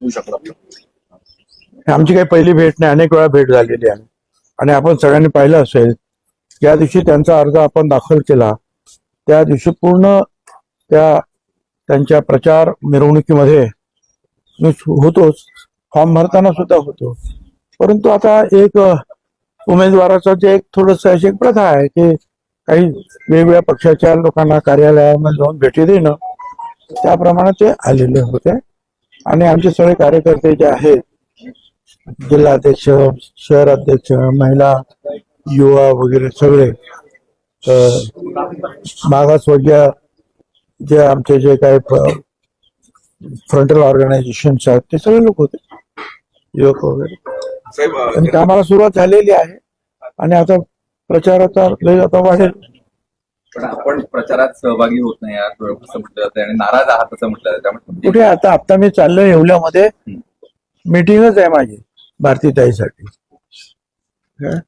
होऊ शकतात आमची काही पहिली भेट नाही अनेक वेळा भेट झालेली आहे. आणि आपण सगळ्यांनी पाहिलं असेल ज्या दिवशी त्यांचा अर्ज आपण दाखल केला त्या दिवशी पूर्ण त्या त्यांच्या प्रचार मिरवणुकीमध्ये मी होतोच. फॉर्म भरताना सुद्धा होतो. परंतु आता एक उमेदवाराचं जे एक थोडस अशी एक प्रथा आहे की काही वेगवेगळ्या पक्षाच्या लोकांना कार्यालयामध्ये जाऊन भेटी देणं त्याप्रमाणे ते आलेले होते. आणि आमचे सगळे कार्यकर्ते जे आहेत जिल्हाध्यक्ष शहर अध्यक्ष महिला युवा वगैरे सगळे मागासवर्गीय जे आमचे जे काही फ्रंटल ऑर्गनायझेशन आहेत ते सगळे लोक होते. युवक वगैरे. आणि कामाला सुरुवात झालेली आहे. आणि आता प्रचाराचा वेग आता वाढेल. पण आपण प्रचारात सहभागी होत नाही आहात असं म्हटलं जातं आणि नाराज आहात असं म्हटलं जातं त्यामुळे कुठे आता आता मी चाललोय येवल्यामध्ये. मीटिंगच आहे माझी भारतीताईसाठी काय?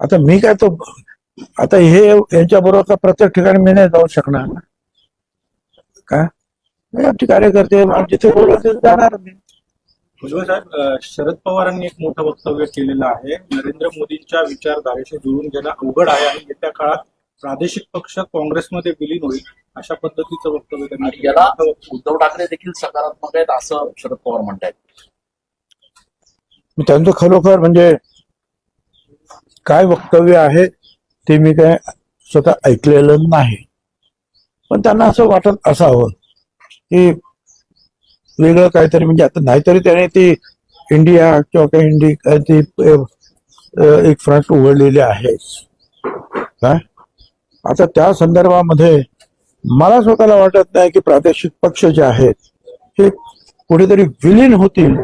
आता मी काय तो आता हे यांच्या बरोबर प्रत्येक ठिकाणी मी नाही जाऊ शकणार ना? काय नाही, आमचे कार्यकर्ते जिथे बोलवतील तिथे जाणार मी भुजबळ साहेब अ, शरद पवारांनी एक मोठं वक्तव्य केलेलं आहे. नरेंद्र मोदींच्या विचारधारेशी जुळून घेणं अवघड आहे आणि येत्या काळात प्रादेशिक पक्ष काँग्रेसमध्ये विलीन होईल अशा पद्धतीचं वक्तव्य त्यांनी. याला उद्धव ठाकरे देखील सकारात्मक आहेत असं शरद पवार म्हणतायत. मी त्यांचं खरोखर म्हणजे काय वक्तव्य आहे ते मी काय स्वतः ऐकलेलं नाही. पण त्यांना असं वाटत असावं की वेगळं काहीतरी म्हणजे आता नाहीतरी त्याने ती इंडिया किंवा काही इंडी काय ती एक फ्रंट उघडलेली आहे. काय? आता त्या संदर्भामध्ये मला स्वतःला वाटत नाही की प्रादेशिक पक्ष जे आहेत हे कुठेतरी विलीन होतील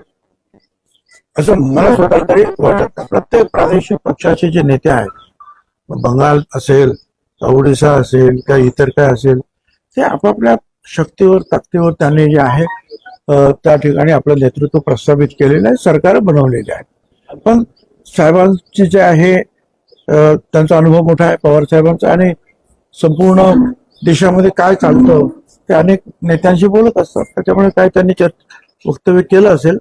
असं मला स्वतःला तरी वाटत नाही. प्रत्येक प्रादेशिक पक्षाचे जे नेते आहेत बंगाल असेल ओडिसा असेल किंवा इतर काय असेल ते आपापल्या शक्तीवर ताकदीवर त्यांनी जे आहे त्या ठिकाणी आपलं नेतृत्व प्रस्थापित केलेलं आहे सरकार बनवलेले आहे पण साहेबांचे जे आहे त्यांचा अनुभव मोठा आहे पवार साहेबांचा आणि संपूर्ण देशामध्ये काय चालतं ते अनेक नेत्यांशी बोलत असतात. त्याच्यामुळे काय त्यांनी वक्तव्य केलं असेल.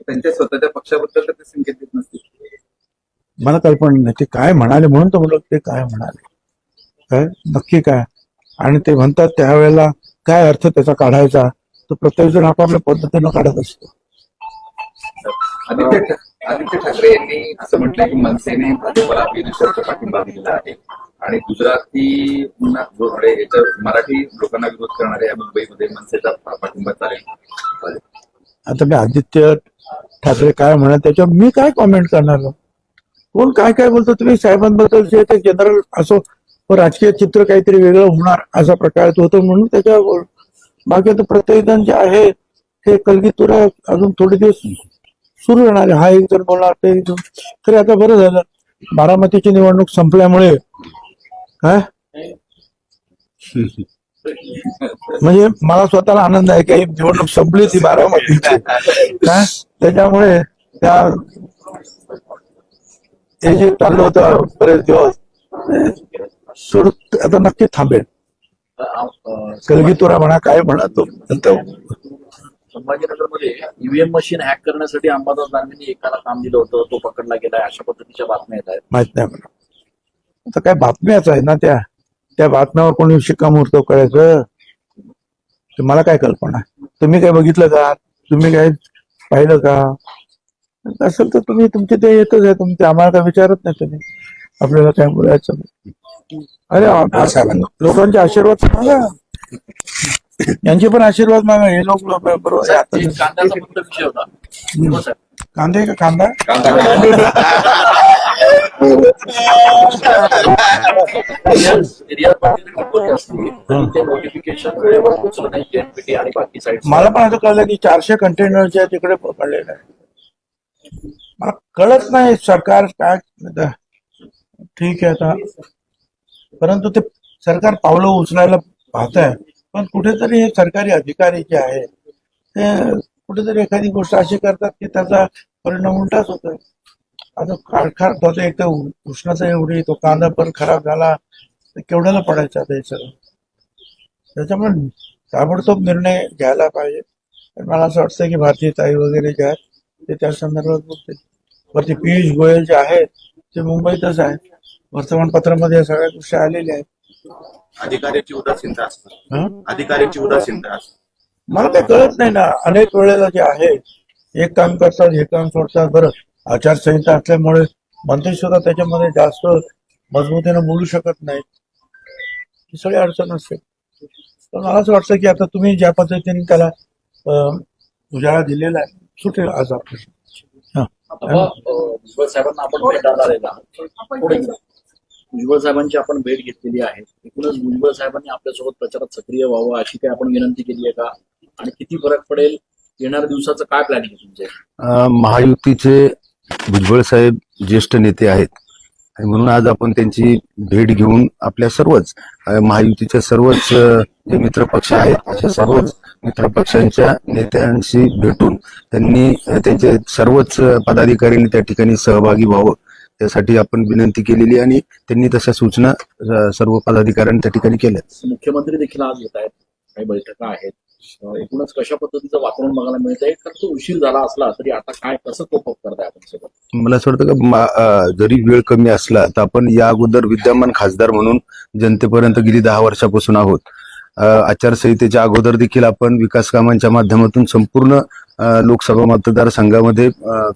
त्यांच्या स्वतःच्या पक्षाबद्दल तर ते संकेत देत नसतील. मला कल्पना नाही ते काय म्हणाले म्हणून तर म्हणलं ते काय म्हणाले? काय? नक्की काय? आणि ते म्हणतात त्यावेळेला काय अर्थ त्याचा काढायचा? तो प्रत्येक जण आपापल्या पद्धतीनं काढत असतो. आदित्य ठाकरे यांनी असं म्हटलंय की मनसेने भाजपला पाठिंबा दिलेला आहे. आणि गुजराती मराठी लोकांना विरोध करणाऱ्या मुंबईमध्ये मनसेचा पाठिंबा चालेल. आता मी आदित्य ठाकरे काय म्हणत त्याच्यावर मी काय कॉमेंट करणार कोण काय काय बोलतो तुम्ही साहेबांबद्दल जे ते जनरल असो राजकीय चित्र काहीतरी वेगळं होणार असा प्रकार होतं म्हणून त्याच्यावर बाकी आता प्रत्येक जण जे आहे हे कलगीतुरा अजून थोडे दिवस सुरू राहणार हा एक जण बोलणार ते तरी आता बरं झालं. बारामतीची निवडणूक संपल्यामुळे काय म्हणजे मला स्वतःला आनंद आहे की ही निवडणूक संपली ती बारामतीची. काय त्याच्यामुळे त्या हे जे चाललं होतं बरेच दिवस सुरू आता नक्की थांबेल. कलगीतुरा म्हणा काय म्हणा तो नंतर संभाजीनगरमध्ये ईव्हीएम मशीन हॅक करण्यासाठी अंबादास दानवेंनी एकाला काम दिलं होतं तो पकडला गेलाय अशा पद्धतीच्या बातम्या येत आहेत. माहीत नाही आता काय बातम्याच आहे ना त्या. त्या बातम्यावर कोणी शिक्कामोर्तब करायचं? ते मला काय कल्पना? आहे? तुम्ही काय बघितलं का? तुम्ही काय पाहिलं का? असेल तर तुम्ही तुमचे ते येतच आहे. तुमचे आम्हाला काय विचारत नाही तुम्ही. आपल्याला काय बोलायचं. अरे लोकांचे आशीर्वाद मागा यांचे पण आशीर्वाद मागा. हे लोक बरोबर. हो. कांदे का कांदा. मला पण असं कळलं की चारशे कंटेनरच्या तिकडे पडलेलं आहे. मला कळत नाही सरकार काय ठीक आहे आता. परंतु ते सरकार पावलं उचलायला पाहत आहे पण कुठेतरी हे सरकारी अधिकारी जे आहे ते कुठेतरी एखादी गोष्ट अशी करतात की त्याचा परिणाम उलटाच होतोय. आता कारखार तो एक तर उष्णता एवढी तो कांदा पण खराब झाला. तर केवढ्याला पडायचा आता हे सगळं? त्याच्यामुळे ताबडतोब निर्णय घ्यायला पाहिजे. पण मला असं वाटतं की भारतीय ताई वगैरे जे आहेत ते त्या संदर्भात बोलतील. वरती पियुष गोयल जे आहेत ते मुंबईतच आहेत. वर्तमानपत्रामध्ये या सगळ्या गोष्टी आलेल्या आहेत. अधिकाऱ्याची उदासीनता? अधिकाऱ्याची उदासीनता मला काही कळत नाही ना. अनेक वेळेला जे आहे एक काम करतात हे काम सोडतात बरं. आचारसंहिता असल्यामुळे मंत्री सुद्धा त्याच्यामध्ये जास्त मजबूतीनं बोलू शकत नाहीत. ही सगळी अडचण असते. पण मला असं वाटतं की आता तुम्ही ज्या पद्धतीने त्याला उजाळा दिलेला आहे सुटेल आज आपलं. भुजबळ साहेबांना आपण भेटायला आलेला. भुजबळ साहेबांची आपण भेट घेतलेली आहे. एकूणच भुजबळ साहेबांनी आपल्यासोबत प्रचारात सक्रिय व्हावं अशी काही आपण विनंती केली आहे का? आणि किती फरक पडेल? येणाऱ्या दिवसाचं काय प्लॅनिंग आहे तुमचे महायुतीचे भुजबळ साहेब ज्येष्ठ नेते आहेत. आणि म्हणून आज आपण त्यांची भेट घेऊन आपल्या सर्वच महायुतीच्या सर्वच जे मित्र पक्ष आहेत अशा सर्वच मित्र पक्षांच्या नेत्यांशी भेटून त्यांनी त्यांचे सर्वच पदाधिकाऱ्यांनी त्या ठिकाणी सहभागी व्हावं. त्यासाठी आपण विनंती केलेली आणि त्यांनी तशा सूचना सर्व पदाधिकाऱ्यांनी त्या ठिकाणी केल्या मुख्यमंत्री देखील आज येत आहेत. काही बैठका आहेत. एकूणच कशा पद्धतीचं वातावरण बघायला मिळत आहे तर तो उशीर झाला असला तरी आता काय कसं कोप अप करताय आपण सोबत मला असं वाटतं का जरी वेळ कमी असला तर आपण या अगोदर विद्यमान खासदार म्हणून जनतेपर्यंत गेली दहा वर्षापासून आहोत. आचारसंहितेच्या अगोदर देखील आपण विकास कामांच्या माध्यमातून संपूर्ण लोकसभा मतदारसंघामध्ये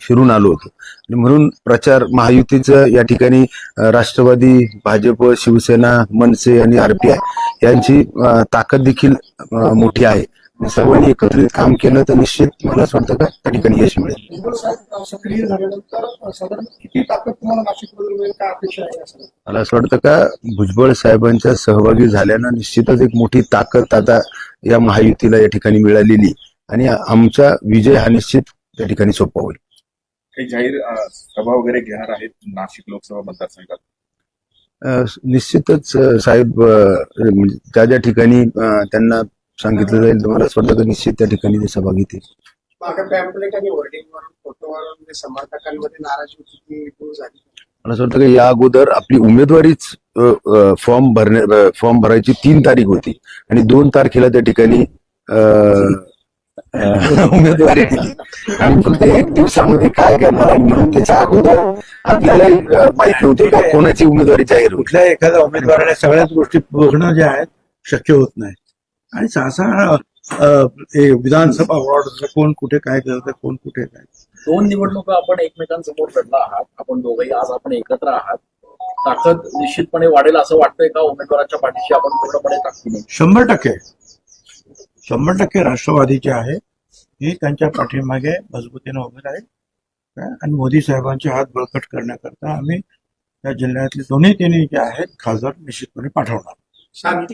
फिरून आलो होतो. आणि म्हणून प्रचार महायुतीचं या ठिकाणी राष्ट्रवादी भाजप शिवसेना मनसे आणि आरपीआय यांची ताकद देखील मोठी आहे. सर्वांनी एकत्रित काम केलं तर निश्चित मला असं वाटतं का त्या ठिकाणी यश मिळेल. भुजबळ साहेब सक्रिय झाल्यानंतर साधारण किती ताकद तुम्हाला नाशिकमधून मिळेल काय अपेक्षा आहे असं मला असं वाटतं का भुजबळ साहेबांच्या सहभागी झाल्यानं निश्चितच एक मोठी ताकद आता या महायुतीला या ठिकाणी मिळालेली आणि आमचा विजय हा निश्चित त्या ठिकाणी सोपा होईल. काही जाहीर सभा वगैरे घेणार आहेत नाशिक लोकसभा मतदारसंघात? निश्चितच साहेब म्हणजे ज्या ज्या ठिकाणी त्यांना सांगितलं जाईल. तर मला असं वाटतं की निश्चित त्या ठिकाणी ते सभा घेतील मला असं वाटतं की या अगोदर आपली उमेदवारीच फॉर्म भरणे फॉर्म भरायची तीन तारीख होती. आणि दोन तारखेला त्या ठिकाणी उमेदवारी आणि फक्त एक दिवसामध्ये काय करणार आहे म्हणून त्याच्या अगोदर आपल्याला माहीत नव्हते का कोणाची उमेदवारी जाहीर होईल. कुठल्याही एखाद्या उमेदवाराला सगळ्याच गोष्टी बघणं जे आहेत शक्य होत नाही. आणि सहसा अं, हे विधानसभा वॉर्ड कोण कुठे काय करतं कोण कुठे काय दोन निवडणुका आपण एकमेकांसमोर लढला आहात. आपण दोघंही आज आपण एकत्र आहात. ताकद निश्चितपणे वाढेल असं वाटतंय का? उमेदवाराच्या पाठीशी आपण पूर्णपणे शंभर टक्के. शंभर टक्के राष्ट्रवादीचे आहे हे त्यांच्या पाठीमागे मजबूतीने उभे आहेत काय? आणि मोदी साहेबांचे हात बळकट करण्याकरता आम्ही या जिल्ह्यातले दोन्ही तिन्ही जे आहेत खासदार निश्चितपणे पाठवणार.